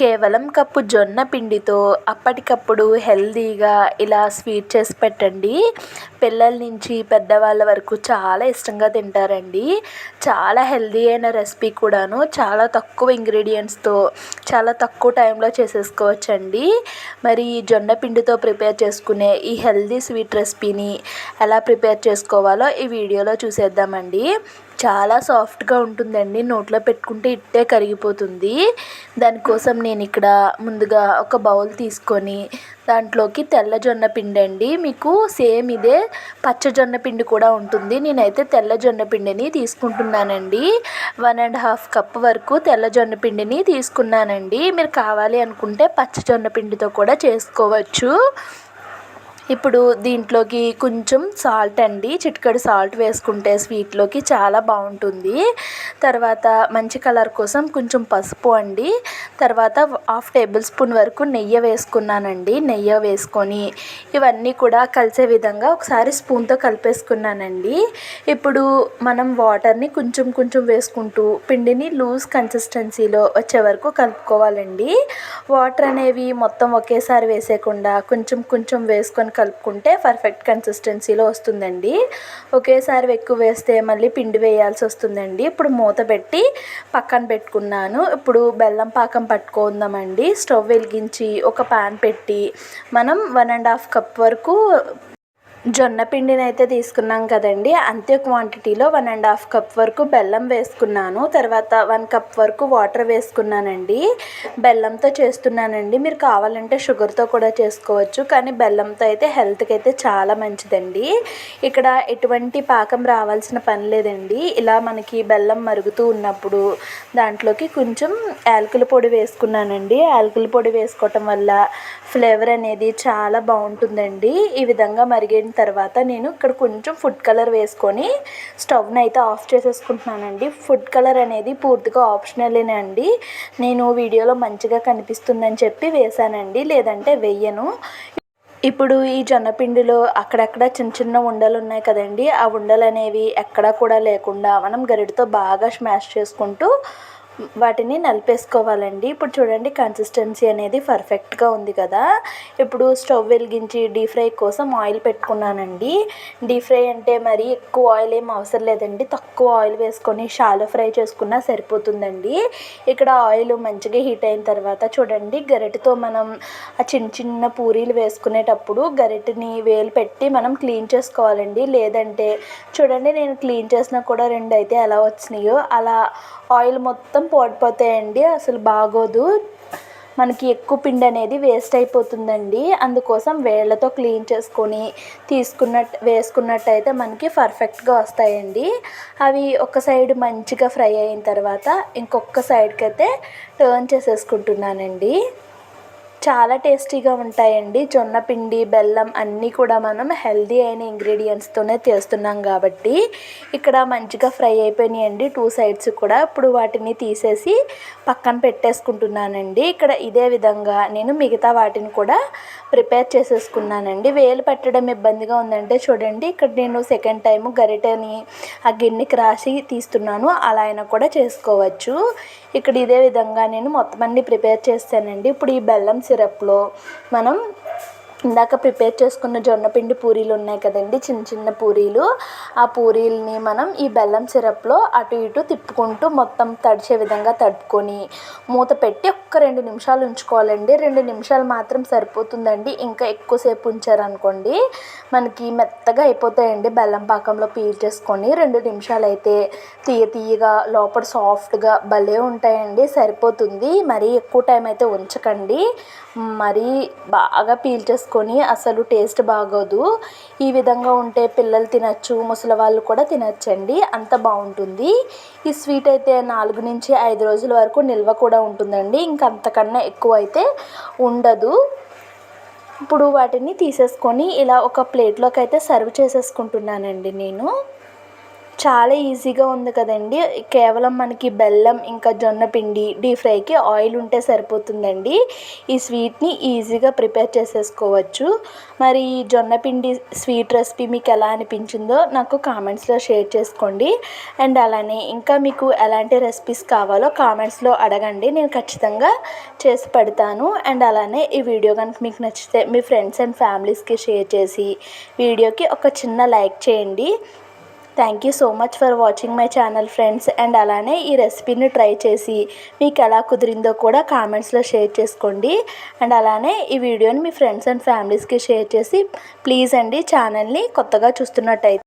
కేవలం కప్పు జొన్న పిండితో అప్పటికప్పుడు హెల్తీగా ఇలా స్వీట్ చేసి పెట్టండి. పిల్లల నుంచి పెద్దవాళ్ళ వరకు చాలా ఇష్టంగా తింటారండి. చాలా హెల్తీ అయిన రెసిపీ కూడాను. చాలా తక్కువ ఇంగ్రీడియంట్స్తో చాలా తక్కువ టైంలో చేసేసుకోవచ్చండి. మరి జొన్న పిండితో ప్రిపేర్ చేసుకునే ఈ హెల్తీ స్వీట్ రెసిపీని ఎలా ప్రిపేర్ చేసుకోవాలో ఈ వీడియోలో చూసేద్దామండి. చాలా సాఫ్ట్గా ఉంటుందండి. నోట్లో పెట్టుకుంటే ఇట్టే కరిగిపోతుంది. దానికోసం నేను ఇక్కడ ముందుగా ఒక బౌల్ తీసుకొని దాంట్లోకి తెల్ల జొన్న పిండి అండి మీకు సేమ్ ఇదే పచ్చ జొన్న పిండి కూడా ఉంటుంది. నేనైతే తెల్ల జొన్న పిండిని తీసుకుంటున్నానండి. వన్ అండ్ హాఫ్ కప్ వరకు తెల్ల జొన్న పిండిని తీసుకున్నానండి. మీరు కావాలి అనుకుంటే పచ్చ జొన్న పిండితో కూడా చేసుకోవచ్చు. ఇప్పుడు దీంట్లోకి కొంచెం సాల్ట్ అండి. చిటికెడు సాల్ట్ వేసుకుంటే స్వీట్లోకి చాలా బాగుంటుంది. తర్వాత మంచి కలర్ కోసం కొంచెం పసుపు అండి. తర్వాత హాఫ్ టేబుల్ స్పూన్ వరకు నెయ్యి వేసుకున్నానండి. నెయ్యి వేసుకొని ఇవన్నీ కూడా కలిసే విధంగా ఒకసారి స్పూన్తో కలిపేసుకున్నానండి. ఇప్పుడు మనం వాటర్ని కొంచెం కొంచెం వేసుకుంటూ పిండిని లూజ్ కన్సిస్టెన్సీలో వచ్చే వరకు కలుపుకోవాలండి. వాటర్ అనేవి మొత్తం ఒకేసారి వేసేయకుండా కొంచెం కొంచెం వేసుకొని కలుపుకుంటే పర్ఫెక్ట్ కన్సిస్టెన్సీలో వస్తుందండి. ఒకేసారి ఎక్కువ వేస్తే మళ్ళీ పిండి వేయాల్సి వస్తుందండి. ఇప్పుడు మూత పెట్టి పక్కన పెట్టుకున్నాను. ఇప్పుడు బెల్లం పాకం పట్టుకుందామండి. స్టవ్ వెలిగించి ఒక పాన్ పెట్టి మనం వన్ అండ్ హాఫ్ కప్ వరకు జొన్న పిండిని అయితే తీసుకున్నాం కదండి. అంతే క్వాంటిటీలో వన్ అండ్ హాఫ్ కప్ వరకు బెల్లం వేసుకున్నాను. తర్వాత వన్ కప్ వరకు వాటర్ వేసుకున్నానండి. బెల్లంతో చేస్తున్నానండి. మీరు కావాలంటే షుగర్తో కూడా చేసుకోవచ్చు. కానీ బెల్లంతో అయితే హెల్త్కి అయితే చాలా మంచిదండి. ఇక్కడ ఎటువంటి పాకం రావాల్సిన పని లేదండి. ఇలా మనకి బెల్లం మరుగుతూ ఉన్నప్పుడు దాంట్లోకి కొంచెం యాలకుల పొడి వేసుకున్నానండి. యాలకుల పొడి వేసుకోవటం వల్ల ఫ్లేవర్ అనేది చాలా బాగుంటుందండి. ఈ విధంగా మరిగే తర్వాత నేను ఇక్కడ కొంచెం ఫుడ్ కలర్ వేసుకొని స్టవ్ని అయితే ఆఫ్ చేసేసుకుంటున్నానండి. ఫుడ్ కలర్ అనేది పూర్తిగా ఆప్షనలేనే అండి. నేను వీడియోలో మంచిగా కనిపిస్తుందని చెప్పి వేసానండి లేదంటే వెయ్యను ఇప్పుడు ఈ జొన్నపిండిలో అక్కడక్కడ చిన్న చిన్న ఉండలు ఉన్నాయి కదండి. ఆ ఉండలు అనేవి ఎక్కడా కూడా లేకుండా మనం గరిటతో బాగా స్మాష్ చేసుకుంటూ వాటిని నలిపేసుకోవాలండి. ఇప్పుడు చూడండి కన్సిస్టెన్సీ అనేది పర్ఫెక్ట్గా ఉంది కదా. ఇప్పుడు స్టవ్ వెలిగించి డీప్ ఫ్రై కోసం ఆయిల్ పెట్టుకున్నానండి. డీప్ ఫ్రై అంటే మరి ఎక్కువ ఆయిల్ ఏం అవసరం లేదండి. తక్కువ ఆయిల్ వేసుకొని షాలో ఫ్రై చేసుకున్నా సరిపోతుందండి. ఇక్కడ ఆయిల్ మంచిగా హీట్ అయిన తర్వాత చూడండి గరిటతో మనం ఆ చిన్న చిన్న పూరీలు వేసుకునేటప్పుడు గరిటని వేలు పెట్టి మనం క్లీన్ చేసుకోవాలండి. లేదంటే చూడండి నేను క్లీన్ చేసినా కూడా రెండు అయితే ఎలా వచ్చినాయో. అలా ఆయిల్ మొత్తం పోడిపోతాయండి. అసలు బాగోదు. మనకి ఎక్కువ పిండి అనేది వేస్ట్ అయిపోతుందండి. అందుకోసం వేళ్ళతో క్లీన్ చేసుకొని తీసుకున్నట్టు వేసుకున్నట్టయితే మనకి పర్ఫెక్ట్గా వస్తాయండి. అవి ఒక సైడ్ మంచిగా ఫ్రై అయిన తర్వాత ఇంకొక సైడ్కి అయితే టర్న్ చేసేసుకుంటున్నానండి. చాలా టేస్టీగా ఉంటాయండి. జొన్న పిండి బెల్లం అన్నీ కూడా మనం హెల్దీ అయిన ఇంగ్రీడియంట్స్తోనే చేస్తున్నాం కాబట్టి ఇక్కడ మంచిగా ఫ్రై అయిపోయినాయండి. టూ సైడ్స్ కూడా ఇప్పుడు వాటిని తీసేసి పక్కన పెట్టేసుకుంటున్నానండి. ఇక్కడ ఇదే విధంగా నేను మిగతా వాటిని కూడా ప్రిపేర్ చేసేసుకున్నానండి. వేలు పెట్టడం ఇబ్బందిగా ఉందంటే చూడండి ఇక్కడ నేను సెకండ్ టైం గరిటెని ఆ గిన్నెకి రాసి తీస్తున్నాను. అలా అయినా కూడా చేసుకోవచ్చు. ఇక్కడ ఇదే విధంగా నేను మొత్తం అన్ని ప్రిపేర్ చేస్తానండి. ఇప్పుడు ఈ బెల్లం సిరప్లో మనం ఇందాక ప్రిపేర్ చేసుకున్న జొన్న పిండి పూరీలు ఉన్నాయి కదండి చిన్న చిన్న పూరీలు. ఆ పూరీలని మనం ఈ బెల్లం సిరప్లో అటు ఇటు తిప్పుకుంటూ మొత్తం తడిచే విధంగా తడుపుకొని మూత పెట్టి ఒక్క రెండు నిమిషాలు ఉంచుకోవాలండి. రెండు నిమిషాలు మాత్రం సరిపోతుందండి. ఇంకా ఎక్కువసేపు ఉంచారనుకోండి మనకి మెత్తగా అయిపోతాయండి బెల్లం పాకంలో పీల్ చేసుకొని. రెండు నిమిషాలు అయితే తీయ తీయగా లోపల సాఫ్ట్గా భలే ఉంటాయండి సరిపోతుంది. మరీ ఎక్కువ టైం అయితే ఉంచకండి. మరీ బాగా పీల్ వేసుకొని అసలు టేస్ట్ బాగోదు. ఈ విధంగా ఉంటే పిల్లలు తినచ్చు ముసలి వాళ్ళు కూడా తినచ్చండి. అంత బాగుంటుంది. ఈ స్వీట్ అయితే నాలుగు నుంచి ఐదు రోజుల వరకు నిల్వ కూడా ఉంటుందండి. ఇంకంతకన్నా ఎక్కువ అయితే ఉండదు. ఇప్పుడు వాటిని తీసేసుకొని ఇలా ఒక ప్లేట్లోకి అయితే సర్వ్ చేసేసుకుంటున్నానండి నేను. చాలా ఈజీగా ఉంది కదండి. కేవలం మనకి బెల్లం ఇంకా జొన్న పిండి డీప్ ఫ్రైకి ఆయిల్ ఉంటే సరిపోతుందండి. ఈ స్వీట్ని ఈజీగా ప్రిపేర్ చేసేసుకోవచ్చు. మరి ఈ జొన్న పిండి స్వీట్ రెసిపీ మీకు ఎలా అనిపించిందో నాకు కామెంట్స్లో షేర్ చేసుకోండి. అండ్ అలానే ఇంకా మీకు ఎలాంటి రెసిపీస్ కావాలో కామెంట్స్లో అడగండి. నేను ఖచ్చితంగా చేసి పెడతాను. అండ్ అలానే ఈ వీడియో కనుక మీకు నచ్చితే మీ ఫ్రెండ్స్ అండ్ ఫ్యామిలీస్కి షేర్ చేసి వీడియోకి ఒక చిన్న లైక్ చేయండి. Thank you so much for watching my channel friends and అలానే ఈ రెసిపీని ట్రై చేసి మీకు ఎలా కుదిరిందో కూడా కామెంట్స్లో షేర్ చేసుకోండి. అండ్ అలానే ఈ వీడియోని మీ ఫ్రెండ్స్ అండ్ ఫ్యామిలీస్కి షేర్ చేసి ప్లీజ్ అండి ఛానల్ని కొత్తగా చూస్తున్నట్టయితే.